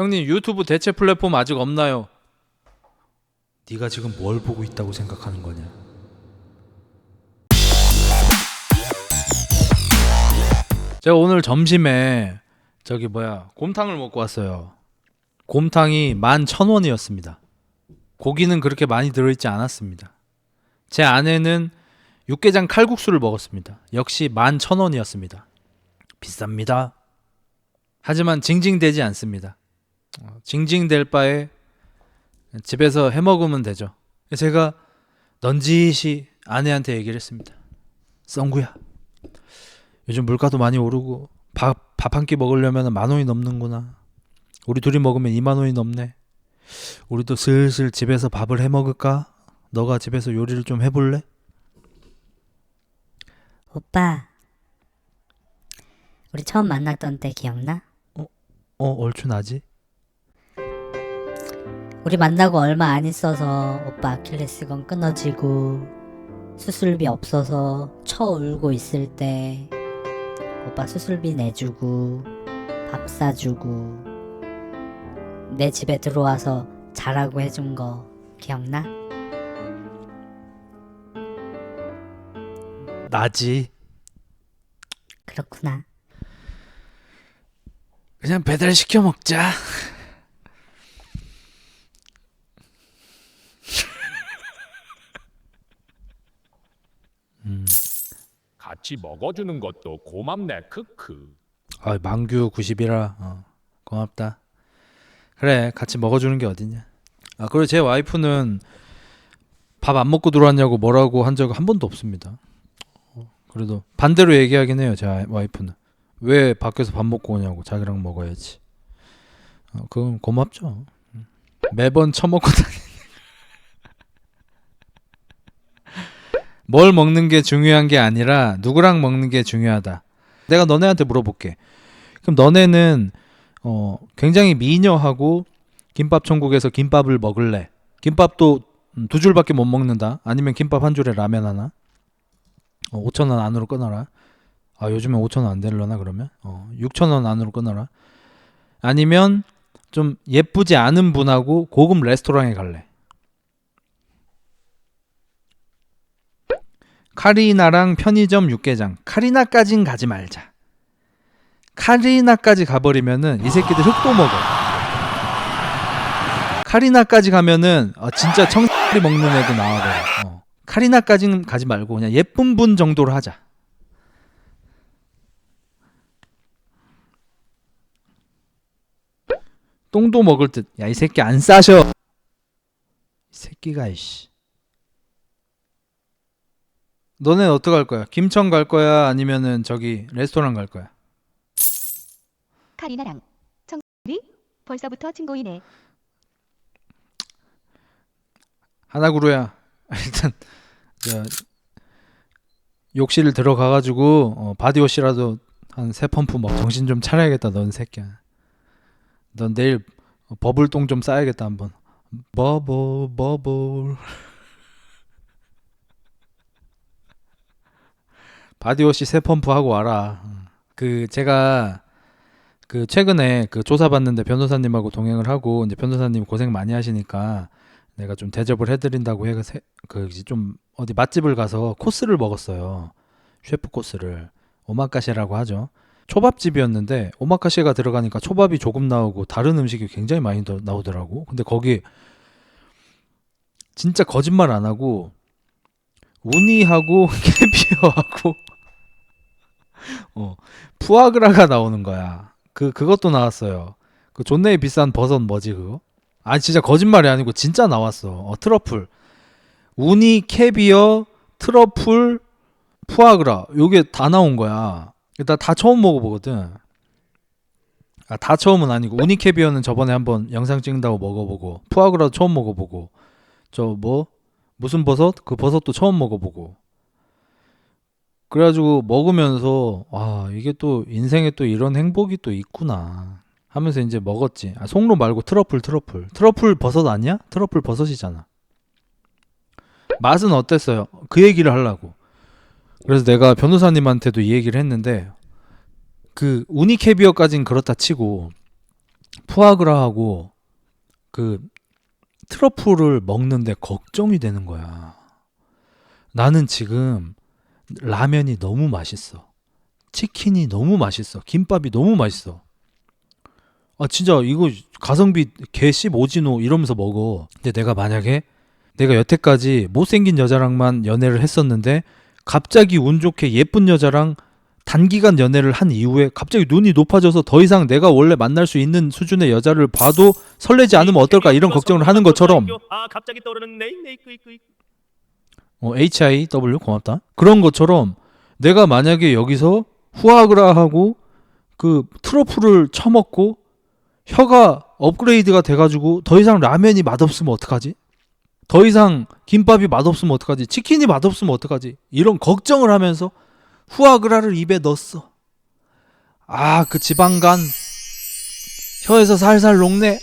형님 유튜브 대체 플랫폼 아직 없나요? 네가 지금 뭘 보고 있다고 생각하는 거냐? 제가 오늘 점심에 저기 뭐야 곰탕을 먹고 왔어요. 곰탕이 11,000원이었습니다. 고기는 그렇게 많이 들어있지 않았습니다. 제 아내는 육개장 칼국수를 먹었습니다. 역시 11,000원이었습니다. 비쌉니다. 하지만 징징대지 않습니다. 어, 징징댈 바에 집에서 해 먹으면 되죠. 제가 넌지시 아내한테 얘기를 했습니다. 썽구야. 요즘 물가도 많이 오르고 밥밥한 끼 먹으려면 만 원이 넘는구나. 우리 둘이 먹으면 2만 원이 넘네. 우리도 슬슬 집에서 밥을 해 먹을까? 너가 집에서 요리를 좀 해볼래? 오빠, 우리 처음 만났던 때 기억나? 어 얼추 나지? 우리 만나고 얼마 안 있어서 오빠 아킬레스건 끊어지고 수술비 없어서 쳐 울고 있을 때 오빠 수술비 내주고 밥 사주고 내 집에 들어와서 자라고 해준 거 기억나? 나지. 그렇구나. 그냥 배달 시켜 먹자. 같이 먹어주는 것도 고맙네 크크 아, 망규 90이라 어, 고맙다. 그래, 같이 먹어주는 게 어딨냐. 아, 그리고 제 와이프는 밥 안 먹고 들어왔냐고 뭐라고 한 적 한 번도 없습니다. 어, 그래도 반대로 얘기하긴 해요, 제 와이프는. 왜 밖에서 밥 먹고 오냐고, 자기랑 먹어야지. 어, 그건 고맙죠. 음. 매번 처먹고 다니. 뭘 먹는 게 중요한 게 아니라 누구랑 먹는 게 중요하다. 내가 너네한테 물어볼게. 그럼 너네는 어, 굉장히 미녀하고 김밥 천국에서 김밥을 먹을래? 김밥도 음, 두 줄밖에 못 먹는다. 아니면 김밥 한 줄에 라면 하나? 어, 5천 원 안으로 끊어라. 아 요즘에 5천 원 안 되려나 그러면? 어, 6천 원 안으로 끊어라. 아니면 좀 예쁘지 않은 분하고 고급 레스토랑에 갈래. 카리나랑 편의점 육개장. 카리나까진 가지 말자. 카리나까지 가버리면은 이 새끼들 흙도 먹어. 카리나까지 가면은 어, 진짜 청리 먹는 애도 나와버려. 어. 카리나까지는 가지 말고 그냥 예쁜 분 정도로 하자. 똥도 먹을 듯. 야 이 새끼 안 싸셔. 이 새끼가 이씨. 너넨 어떻게 할 거야? 김천 갈 거야? 아니면은 저기 레스토랑 갈 거야? 카리나랑 청리 벌써부터 친구이네. 하나구루야 일단 저 욕실 들어가가지고 어, 바디워시라도 한 세 펌프 막 정신 좀 차려야겠다 넌 새끼야 넌 내일 버블똥 좀 싸야겠다 한번 버블 버블 바디워시 세 펌프 하고 와라 그 제가 그 최근에 그 조사 받는데 변호사님하고 동행을 하고 이제 변호사님 고생 많이 하시니까 내가 좀 대접을 해드린다고 해가 그좀 어디 맛집을 가서 코스를 먹었어요. 셰프 코스를 오마카세라고 하죠. 초밥집이었는데 오마카세가 들어가니까 초밥이 조금 나오고 다른 음식이 굉장히 많이 더- 나오더라고. 근데 거기 진짜 거짓말 안 하고 우니하고 캐비어하고 어 푸아그라가 나오는 거야. 그 그것도 나왔어요. 그 존내에 비싼 버섯 뭐지 그거? 아 진짜 거짓말이 아니고 진짜 나왔어. 어, 트러플. 우니 캐비어 트러플 푸아그라 요게 다 나온 거야. 일단 다 처음 먹어보거든. 아, 다 처음은 아니고 우니 캐비어는 저번에 한번 영상 찍는다고 먹어보고 푸아그라도 처음 먹어보고 저 뭐 무슨 버섯 그 버섯도 처음 먹어보고 그래가지고 먹으면서 아 이게 또 인생에 또 이런 행복이 또 있구나 하면서 이제 먹었지. 아, 송로 말고 트러플 트러플. 트러플 버섯 아니야? 트러플 버섯이잖아. 맛은 어땠어요? 그 얘기를 하려고. 그래서 내가 변호사님한테도 이 얘기를 했는데 그 우니 캐비어까진 그렇다 치고 푸아그라하고 그 트러플을 먹는데 걱정이 되는 거야. 나는 지금 라면이 너무 맛있어. 치킨이 너무 맛있어. 김밥이 너무 맛있어. 아 진짜 이거 가성비 개씹 오지노 이러면서 먹어. 근데 내가 만약에 내가 여태까지 못생긴 여자랑만 연애를 했었는데 갑자기 운 좋게 예쁜 여자랑 단기간 연애를 한 이후에 갑자기 눈이 높아져서 더 이상 내가 원래 만날 수 있는 수준의 여자를 봐도 설레지 않으면 어떨까 이런 걱정을 하는 것처럼 아 갑자기 떠오르는 네임 네이 끄이 끄이 어, HIW 고맙다. 그런 것처럼 내가 만약에 여기서 후아그라하고 그 트러플을 처먹고 혀가 업그레이드가 돼가지고 더 이상 라면이 맛없으면 어떡하지? 더 이상 김밥이 맛없으면 어떡하지? 치킨이 맛없으면 어떡하지? 이런 걱정을 하면서 후아그라를 입에 넣었어. 아, 그 지방간 혀에서 살살 녹네.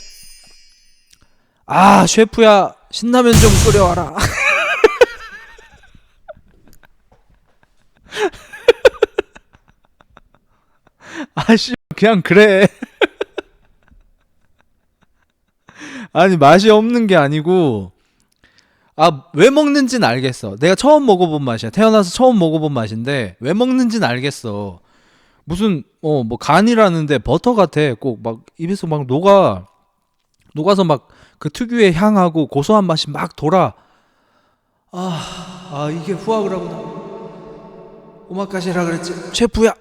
아, 셰프야, 신라면 좀 끓여와라. 아씨 그냥 그래. 아니 맛이 없는 게 아니고 아 왜 먹는진 알겠어. 내가 처음 먹어본 맛이야. 태어나서 처음 먹어본 맛인데 왜 먹는진 알겠어. 무슨 어 뭐 간이라는데 버터 같아. 꼭 막 입에서 막 녹아. 녹아서 막 그 특유의 향하고 고소한 맛이 막 돌아. 아, 아 이게 후아그라구나 오마카세라 그랬지 셰프야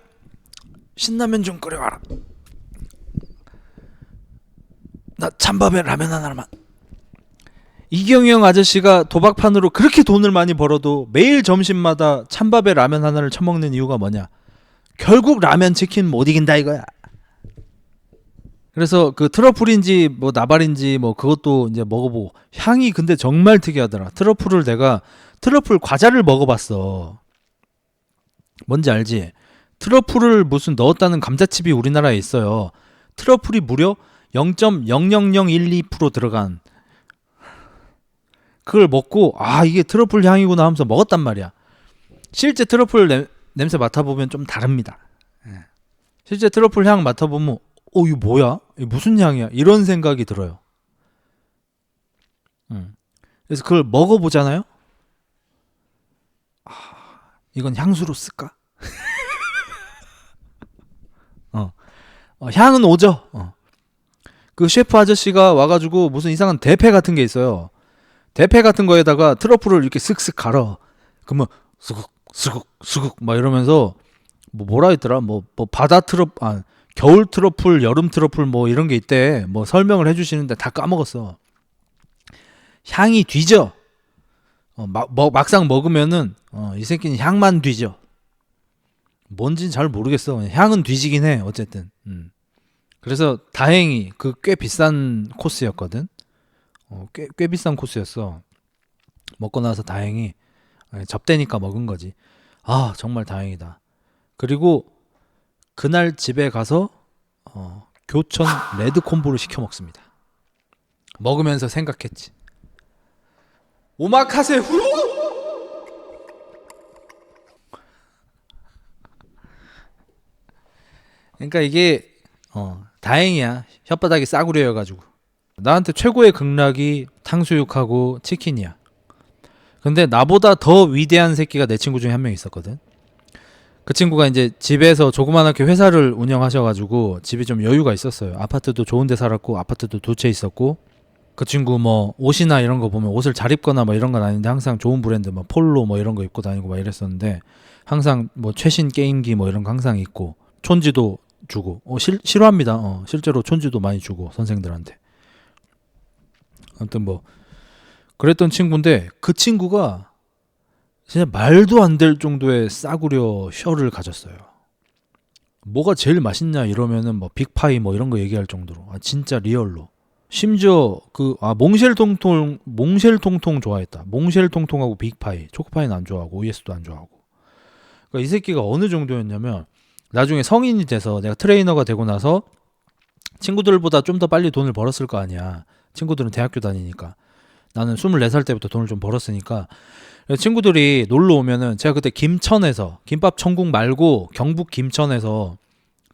신라면 좀 끓여와라. 나 찬밥에 라면 하나만. 이경영 아저씨가 도박판으로 그렇게 돈을 많이 벌어도 매일 점심마다 찬밥에 라면 하나를 처먹는 이유가 뭐냐? 결국 라면 치킨 못 이긴다 이거야. 그래서 그 트러플인지 뭐 나발인지 뭐 그것도 이제 먹어보고 향이 근데 정말 특이하더라. 트러플을 내가 트러플 과자를 먹어봤어. 뭔지 알지? 트러플을 무슨 넣었다는 감자칩이 우리나라에 있어요. 트러플이 무려 0.00012% 들어간 그걸 먹고 아 이게 트러플 향이구나 하면서 먹었단 말이야. 실제 트러플 냄, 냄새 맡아보면 좀 다릅니다. 예. 실제 트러플 향 맡아보면 어 이거 뭐야? 이거 무슨 향이야? 이런 생각이 들어요. 음. 그래서 그걸 먹어보잖아요. 아, 이건 향수로 쓸까? 어, 향은 오죠. 어. 그 셰프 아저씨가 와가지고 무슨 이상한 대패 같은 게 있어요. 대패 같은 거에다가 트러플을 이렇게 슥슥 갈아. 그러면 스국 스국 스국 막 이러면서 뭐 뭐라 했더라? 뭐, 뭐 바다 트러 아 겨울 트러플, 여름 트러플 뭐 이런 게 있대. 뭐 설명을 해주시는데 다 까먹었어. 향이 뒤져. 어, 막, 뭐, 막상 먹으면은 어, 이 새끼는 향만 뒤져. 뭔진 잘 모르겠어. 향은 뒤지긴 해. 어쨌든. 음. 그래서 다행히 그 꽤 비싼 코스였거든. 어, 꽤, 꽤 비싼 코스였어. 먹고 나서 다행히 아니, 접대니까 먹은 거지. 아 정말 다행이다. 그리고 그날 집에 가서 어, 교촌 레드 콤보를 시켜 먹습니다. 먹으면서 생각했지. 오마카세 후! 그러니까 이게 어, 다행이야. 혓바닥이 싸구려여가지고. 나한테 최고의 극락이 탕수육하고 치킨이야. 근데 나보다 더 위대한 새끼가 내 친구 중에 한 명 있었거든. 그 친구가 이제 집에서 조그만하게 회사를 운영하셔가지고 집이 좀 여유가 있었어요. 아파트도 좋은 데 살았고 아파트도 두 채 있었고 그 친구 뭐 옷이나 이런 거 보면 옷을 잘 입거나 뭐 이런 건 아닌데 항상 좋은 브랜드 뭐 폴로 뭐 이런 거 입고 다니고 막 이랬었는데 항상 뭐 최신 게임기 뭐 이런 거 항상 있고 촌지도 주고 어 실, 싫어합니다. 어 실제로 촌지도 많이 주고 선생들한테 아무튼 뭐 그랬던 친구인데 그 친구가 진짜 말도 안 될 정도의 싸구려 혀를 가졌어요. 뭐가 제일 맛있냐 이러면은 뭐 빅파이 뭐 이런 거 얘기할 정도로 아 진짜 리얼로 심지어 그 아 몽쉘 통통 몽쉘 통통 좋아했다. 몽쉘 통통하고 빅파이 초코파이는 안 좋아하고 OS도 안 좋아하고 그러니까 이 새끼가 어느 정도였냐면 나중에 성인이 돼서 내가 트레이너가 되고 나서 친구들보다 좀 더 빨리 돈을 벌었을 거 아니야. 친구들은 대학교 다니니까. 나는 24살 때부터 돈을 좀 벌었으니까 친구들이 놀러 오면은 제가 그때 김천에서 김밥 천국 말고 경북 김천에서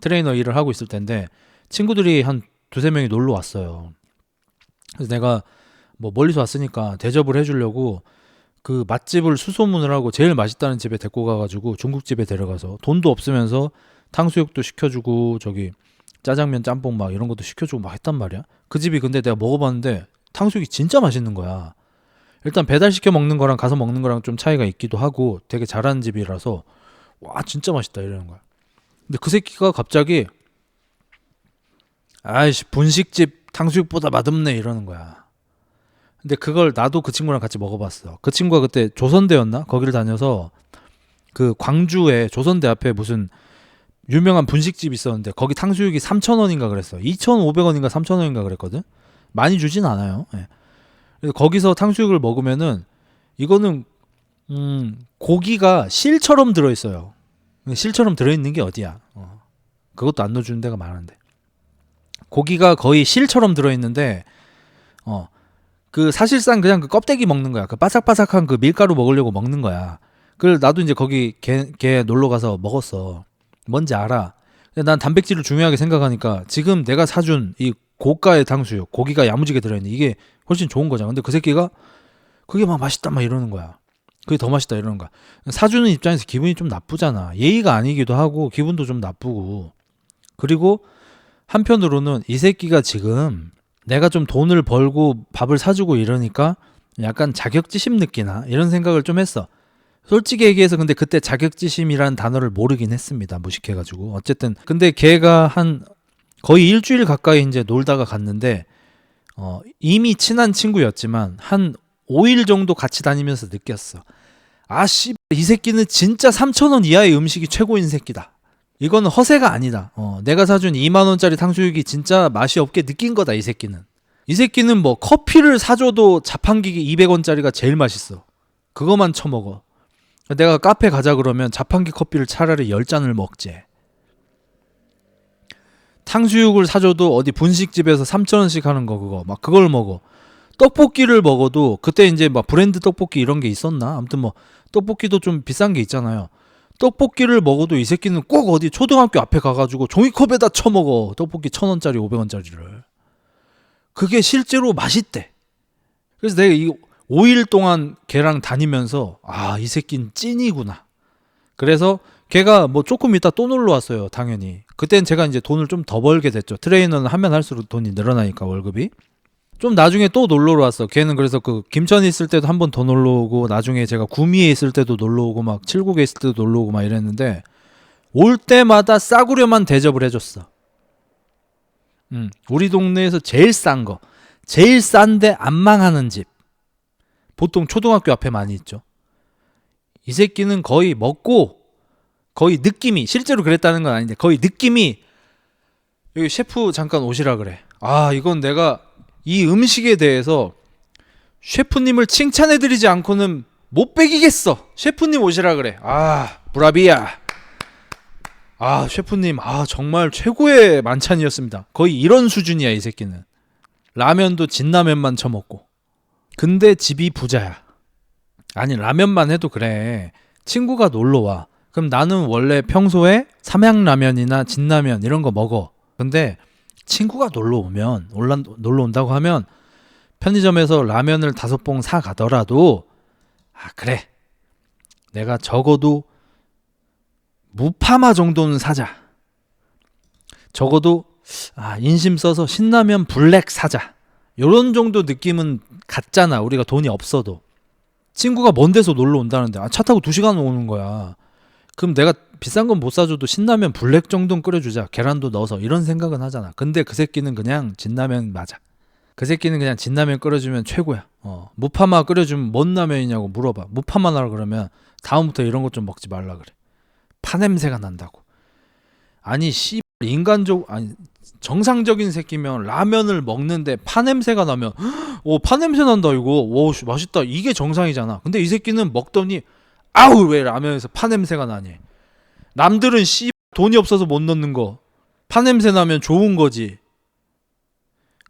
트레이너 일을 하고 있을 텐데 친구들이 한 두세 명이 놀러 왔어요. 그래서 내가 뭐 멀리서 왔으니까 대접을 해주려고 그 맛집을 수소문을 하고 제일 맛있다는 집에 데리고 가가지고 중국집에 데려가서 돈도 없으면서 탕수육도 시켜주고 저기 짜장면 짬뽕 막 이런 것도 시켜주고 막 했단 말이야. 그 집이 근데 내가 먹어봤는데 탕수육이 진짜 맛있는 거야. 일단 배달시켜 먹는 거랑 가서 먹는 거랑 좀 차이가 있기도 하고 되게 잘하는 집이라서 와 진짜 맛있다 이러는 거야. 근데 그 새끼가 갑자기 아이씨 분식집 탕수육보다 맛없네 이러는 거야. 근데 그걸 나도 그 친구랑 같이 먹어봤어. 그 친구가 그때 조선대였나 거기를 다녀서 그 광주에 조선대 앞에 무슨 유명한 분식집 있었는데 거기 탕수육이 3,000원인가 그랬어. 2,500원인가 3,000원인가 그랬거든. 많이 주진 않아요. 예. 그래서 거기서 탕수육을 먹으면은 이거는 음, 고기가 실처럼 들어 있어요. 실처럼 들어 있는 게 어디야? 어. 그것도 안 넣어주는 데가 많은데. 고기가 거의 실처럼 들어 있는데 어. 그 사실상 그냥 그 껍데기 먹는 거야. 그 바삭바삭한 그 밀가루 먹으려고 먹는 거야. 그걸 나도 이제 거기 걔, 걔 놀러 가서 먹었어. 뭔지 알아. 근데 난 단백질을 중요하게 생각하니까 지금 내가 사준 이 고가의 탕수육, 고기가 야무지게 들어있는 이게 훨씬 좋은 거잖아. 근데 그 새끼가 그게 막 맛있다 막 이러는 거야. 그게 더 맛있다 이러는 거야. 사주는 입장에서 기분이 좀 나쁘잖아. 예의가 아니기도 하고 기분도 좀 나쁘고. 그리고 한편으로는 이 새끼가 지금 내가 좀 돈을 벌고 밥을 사주고 이러니까 약간 자격지심 느끼나 이런 생각을 좀 했어. 솔직히 얘기해서 근데 그때 자격지심이라는 단어를 모르긴 했습니다. 무식해가지고 어쨌든 근데 걔가 한 거의 일주일 가까이 이제 놀다가 갔는데 어, 이미 친한 친구였지만 한 5일 정도 같이 다니면서 느꼈어. 아씨 이 새끼는 진짜 3천 원 이하의 음식이 최고인 새끼다. 이거는 허세가 아니다. 어, 내가 사준 2만 원짜리 탕수육이 진짜 맛이 없게 느낀 거다 이 새끼는. 이 새끼는 뭐 커피를 사줘도 자판기 200원짜리가 제일 맛있어. 그거만 처먹어. 내가 카페 가자 그러면 자판기 커피를 차라리 10잔을 먹지. 탕수육을 사줘도 어디 분식집에서 3,000원씩 하는 거 그거 막 그걸 먹어. 떡볶이를 먹어도 그때 이제 막 브랜드 떡볶이 이런 게 있었나? 아무튼 뭐 떡볶이도 좀 비싼 게 있잖아요. 떡볶이를 먹어도 이 새끼는 꼭 어디 초등학교 앞에 가가지고 종이컵에다 쳐먹어. 떡볶이 천 원짜리, 오백 원짜리를. 그게 실제로 맛있대. 그래서 내가 이 5일 동안 걔랑 다니면서 아, 이 새끼는 찐이구나. 그래서 걔가 뭐 조금 이따 또 놀러 왔어요, 당연히. 그땐 제가 이제 돈을 좀 더 벌게 됐죠. 트레이너는 하면 할수록 돈이 늘어나니까 월급이. 좀 나중에 또 놀러 왔어. 걔는 그래서 그 김천에 있을 때도 한 번 더 놀러 오고 나중에 제가 구미에 있을 때도 놀러 오고 막 칠곡에 있을 때도 놀러 오고 막 이랬는데 올 때마다 싸구려만 대접을 해줬어. 음, 우리 동네에서 제일 싼 거, 제일 싼데 안 망하는 집. 보통 초등학교 앞에 많이 있죠. 이 새끼는 거의 먹고 거의 느낌이 실제로 그랬다는 건 아닌데 거의 느낌이 여기 셰프 잠깐 오시라 그래. 아 이건 내가 이 음식에 대해서 셰프님을 칭찬해드리지 않고는 못 베기겠어. 셰프님 오시라 그래. 아 브라비야. 아 셰프님 아 정말 최고의 만찬이었습니다. 거의 이런 수준이야 이 새끼는. 라면도 진라면만 처먹고. 근데 집이 부자야. 아니 라면만 해도 그래. 친구가 놀러 와. 그럼 나는 원래 평소에 삼양라면이나 진라면 이런 거 먹어. 근데 친구가 놀러 오면 올라, 놀러 온다고 하면 편의점에서 라면을 다섯 봉 사 가더라도 아 그래. 내가 적어도 무파마 정도는 사자. 적어도 아 인심 써서 신라면 블랙 사자. 요런 정도 느낌은 같잖아 우리가 돈이 없어도. 친구가 먼 데서 놀러 온다는데 아, 차 타고 두 시간 오는 거야. 그럼 내가 비싼 건 못 사줘도 신라면 블랙 정도는 끓여주자. 계란도 넣어서. 이런 생각은 하잖아. 근데 그 새끼는 그냥 진라면 맞아. 그 새끼는 그냥 진라면 끓여주면 최고야. 어. 무파마 끓여주면 뭔 라면이냐고 물어봐. 무파마라 그러면 다음부터 이런 것 좀 먹지 말라 그래. 파 냄새가 난다고. 아니 씨 인간적 아니 정상적인 새끼면 라면을 먹는데 파 냄새가 나면 오 파 냄새 난다 이거. 오 씨, 맛있다. 이게 정상이잖아. 근데 이 새끼는 먹더니 아우 왜 라면에서 파 냄새가 나니 남들은 씨 돈이 없어서 못 넣는 거 파냄새 나면 좋은 거지.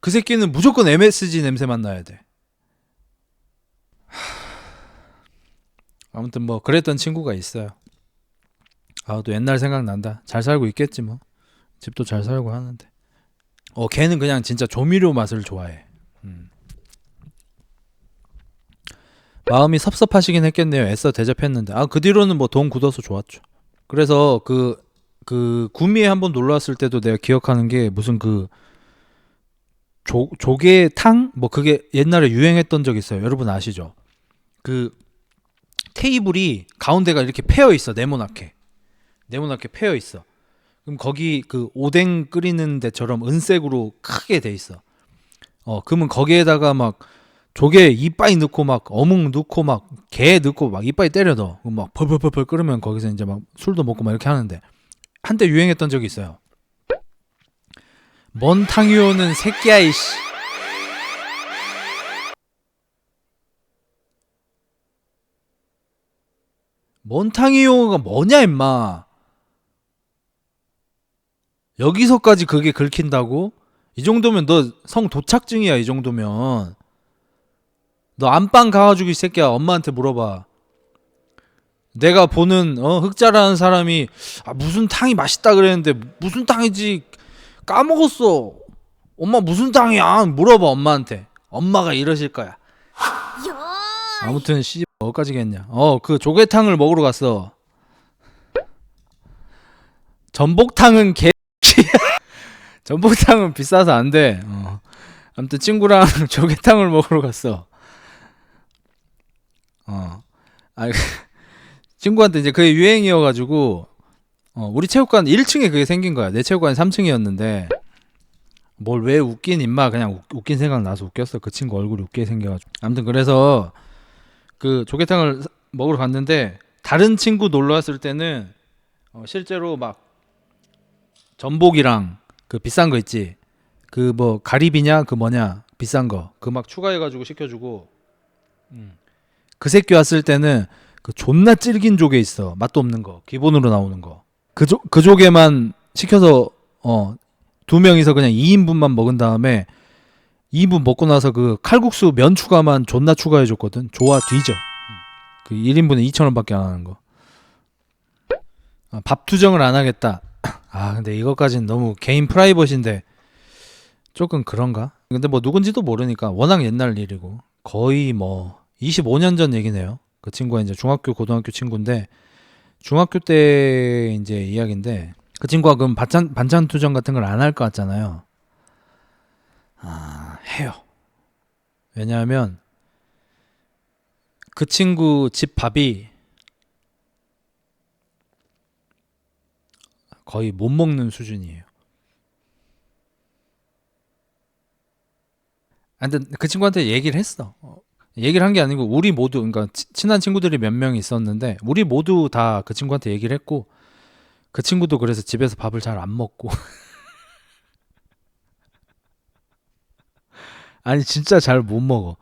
그 새끼는 무조건 MSG 냄새만 나야 돼. 하... 아무튼 뭐 그랬던 친구가 있어요. 아 또 옛날 생각난다. 잘 살고 있겠지 뭐. 집도 잘 살고 하는데. 어 걔는 그냥 진짜 조미료 맛을 좋아해. 음. 마음이 섭섭하시긴 했겠네요. 애써 대접했는데 아 그 뒤로는 뭐 돈 굳어서 좋았죠. 그래서 그 그 구미에 한번 놀러 왔을 때도 내가 기억하는 게 무슨 그 조, 조개탕 뭐 그게 옛날에 유행했던 적 있어요. 여러분 아시죠? 그 테이블이 가운데가 이렇게 패여 있어 네모나게 네모나게 패여 있어. 그럼 거기 그 오뎅 끓이는 데처럼 은색으로 크게 돼 있어. 어 그러면 거기에다가 막 조개 이빠이 넣고 막 어묵 넣고 막 게 넣고 막 이빠이 때려 넣어. 막 펄펄펄펄 끓으면 거기서 이제 막 술도 먹고 막 이렇게 하는데 한때 유행했던 적이 있어요. 몬탕유오는 새끼야 이씨. 몬탕유오가 뭐냐 임마. 여기서까지 그게 긁힌다고? 이 정도면 너 성 도착증이야 이 정도면. 너 안방 가가지고 이 새끼야 엄마한테 물어봐. 내가 보는 어, 흑자라는 사람이 아, 무슨 탕이 맛있다 그랬는데 무슨 탕이지 까먹었어. 엄마 무슨 탕이야? 물어봐 엄마한테. 엄마가 이러실 거야. 아무튼 씨 어까지겠냐. 어 그 조개탕을 먹으러 갔어. 전복탕은 개. 전복탕은 비싸서 안 돼. 어. 아무튼 친구랑 조개탕을 먹으러 갔어. 어. 아 친구한테 이제 그게 유행이어가지고 어, 우리 체육관 1층에 그게 생긴 거야. 내 체육관이 3층이었는데 뭘 왜 웃긴 임마 그냥 웃, 웃긴 생각 나서 웃겼어. 그 친구 얼굴이 웃게 생겨가지고. 아무튼 그래서 그 조개탕을 사- 먹으러 갔는데 다른 친구 놀러 왔을 때는 어, 실제로 막 전복이랑 그 비싼 거 있지. 그 뭐 가리비냐 그 뭐냐 비싼 거 그 막 추가해가지고 시켜주고. 음. 그 새끼 왔을 때는 그 존나 질긴 조개 있어. 맛도 없는 거. 기본으로 나오는 거그 그 조개만 시켜서 어 두 명이서 그냥 2인분만 먹은 다음에 2인분 먹고 나서 그 칼국수 면 추가만 존나 추가해 줬거든. 좋아 뒤져. 그 1인분에 2,000원밖에 안 하는 거. 아, 밥 투정을 안 하겠다. 아 근데 이것까지는 너무 개인 프라이버시인데 조금 그런가? 근데 뭐 누군지도 모르니까 워낙 옛날 일이고 거의 뭐 25년 전 얘기네요 그 친구가 이제 중학교 고등학교 친구인데 중학교 때 이제 이야기인데 그 친구가 그럼 반찬 반찬 투정 같은 걸 안 할 것 같잖아요. 아 해요. 왜냐하면 그 친구 집 밥이 거의 못 먹는 수준이에요. 아, 근데 그 친구한테 얘기를 했어. 어, 얘기를 한 게 아니고 우리 모두 그러니까 치- 친한 친구들이 몇 명 있었는데 우리 모두 다 그 친구한테 얘기를 했고 그 친구도 그래서 집에서 밥을 잘 안 먹고 아니 진짜 잘 못 먹어.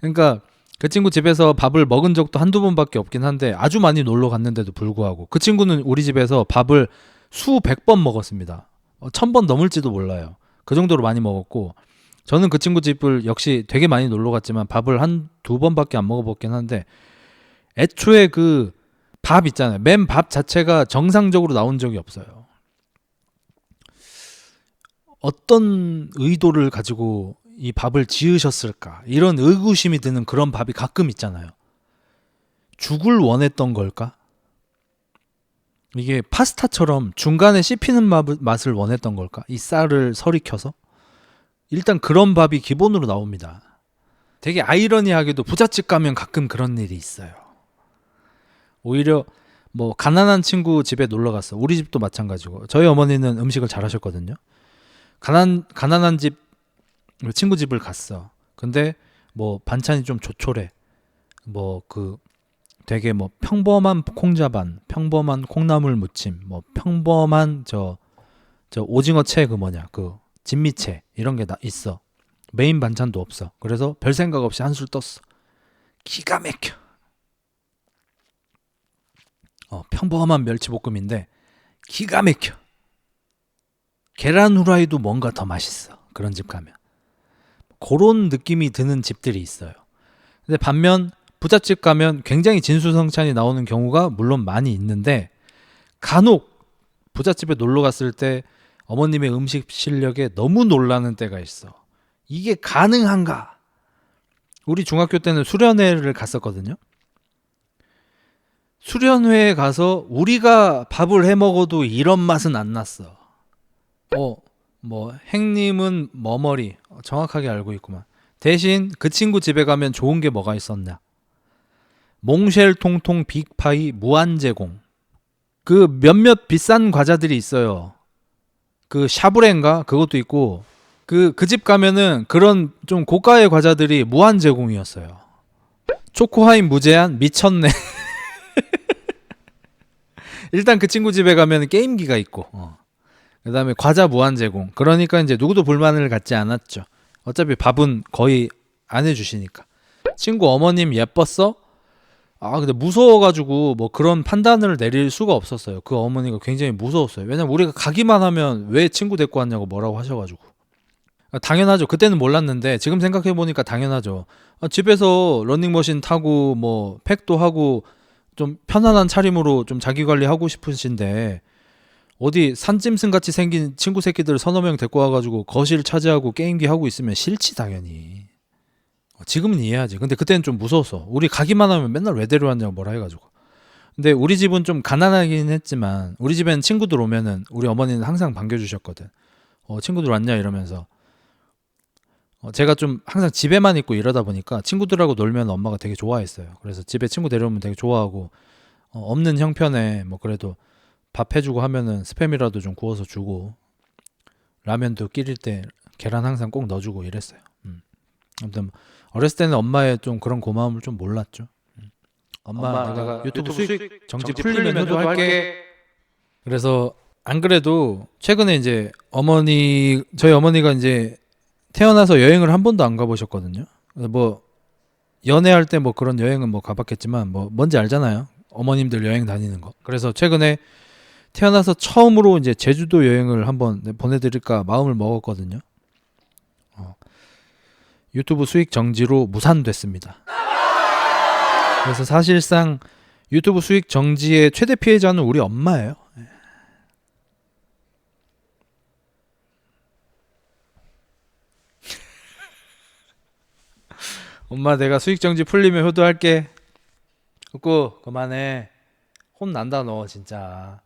그러니까 그 친구 집에서 밥을 먹은 적도 한두 번밖에 없긴 한데 아주 많이 놀러 갔는데도 불구하고 그 친구는 우리 집에서 밥을 수백 번 먹었습니다. 어, 천번 넘을지도 몰라요. 그 정도로 많이 먹었고 저는 그 친구 집을 역시 되게 많이 놀러 갔지만 밥을 한 두 번밖에 안 먹어봤긴 한데 애초에 그 밥 있잖아요. 맨 밥 자체가 정상적으로 나온 적이 없어요. 어떤 의도를 가지고 이 밥을 지으셨을까? 이런 의구심이 드는 그런 밥이 가끔 있잖아요. 죽을 원했던 걸까? 이게 파스타처럼 중간에 씹히는 맛- 맛을 원했던 걸까? 이 쌀을 설익혀서? 일단 그런 밥이 기본으로 나옵니다. 되게 아이러니하게도 부잣집 가면 가끔 그런 일이 있어요. 오히려 뭐 가난한 친구 집에 놀러 갔어. 우리 집도 마찬가지고. 저희 어머니는 음식을 잘 하셨거든요. 가난 가난한 집 친구 집을 갔어. 근데 뭐 반찬이 좀 조촐해. 뭐 그 되게 뭐 평범한 콩자반, 평범한 콩나물 무침, 뭐 평범한 저 저 오징어 채 그 뭐냐 그 진미채 이런 게 다 있어. 메인 반찬도 없어. 그래서 별 생각 없이 한술 떴어. 기가 막혀. 어, 평범한 멸치볶음인데 기가 막혀. 계란 후라이도 뭔가 더 맛있어. 그런 집 가면. 그런 느낌이 드는 집들이 있어요. 근데 반면 부잣집 가면 굉장히 진수성찬이 나오는 경우가 물론 많이 있는데 간혹 부잣집에 놀러 갔을 때 어머님의 음식 실력에 너무 놀라는 때가 있어. 이게 가능한가? 우리 중학교 때는 수련회를 갔었거든요. 수련회에 가서 우리가 밥을 해 먹어도 이런 맛은 안 났어. 어, 뭐 행님은 머머리 어, 정확하게 알고 있구만. 대신 그 친구 집에 가면 좋은 게 뭐가 있었냐? 몽쉘 통통 빅파이 무한 제공. 그 몇몇 비싼 과자들이 있어요. 그 샤브레인가 그것도 있고 그 그 집 가면은 그런 좀 고가의 과자들이 무한 제공이었어요. 초코하임 무제한 미쳤네. 일단 그 친구 집에 가면 게임기가 있고 어. 그다음에 과자 무한 제공. 그러니까 이제 누구도 불만을 갖지 않았죠. 어차피 밥은 거의 안 해주시니까. 친구 어머님 예뻤어? 아 근데 무서워가지고 뭐 그런 판단을 내릴 수가 없었어요. 그 어머니가 굉장히 무서웠어요. 왜냐면 우리가 가기만 하면 왜 친구 데리고 왔냐고 뭐라고 하셔가지고. 아, 당연하죠. 그때는 몰랐는데 지금 생각해 보니까 당연하죠. 아, 집에서 런닝머신 타고 뭐 팩도 하고 좀 편안한 차림으로 좀 자기 관리하고 싶으신데 어디 산짐승 같이 생긴 친구 새끼들 서너 명 데리고 와가지고 거실 차지하고 게임기 하고 있으면 싫지 당연히. 어, 지금은 이해하지. 근데 그때는 좀 무서웠어. 우리 가기만 하면 맨날 왜 데려왔냐고 뭐라 해가지고. 근데 우리 집은 좀 가난하긴 했지만 우리 집엔 친구들 오면은 우리 어머니는 항상 반겨주셨거든. 어, 친구들 왔냐 이러면서. 어, 제가 좀 항상 집에만 있고 이러다 보니까 친구들하고 놀면 엄마가 되게 좋아했어요. 그래서 집에 친구 데려오면 되게 좋아하고 어, 없는 형편에 뭐 그래도 밥 해주고 하면은 스팸이라도 좀 구워서 주고 라면도 끓일 때 계란 항상 꼭 넣어주고 이랬어요. 음. 아무튼 뭐 어렸을 때는 엄마의 좀 그런 고마움을 좀 몰랐죠. 음. 엄마, 내가 유튜브, 수익 정지, 풀리면 효도할게. 그래서 안 그래도 최근에 이제 어머니 저희 어머니가 이제 태어나서 여행을 한 번도 안 가보셨거든요. 뭐 연애할 때 뭐 그런 여행은 뭐 가봤겠지만 뭐 뭔지 알잖아요. 어머님들 여행 다니는 거. 그래서 최근에 태어나서 처음으로 이제 제주도 여행을 한번 보내드릴까 마음을 먹었거든요. 어. 유튜브 수익 정지로 무산됐습니다. 그래서 사실상 유튜브 수익 정지의 최대 피해자는 우리 엄마예요. 예. 엄마 내가 수익 정지 풀리면 효도할게. 웃고 그만해. 혼 난다 너 진짜.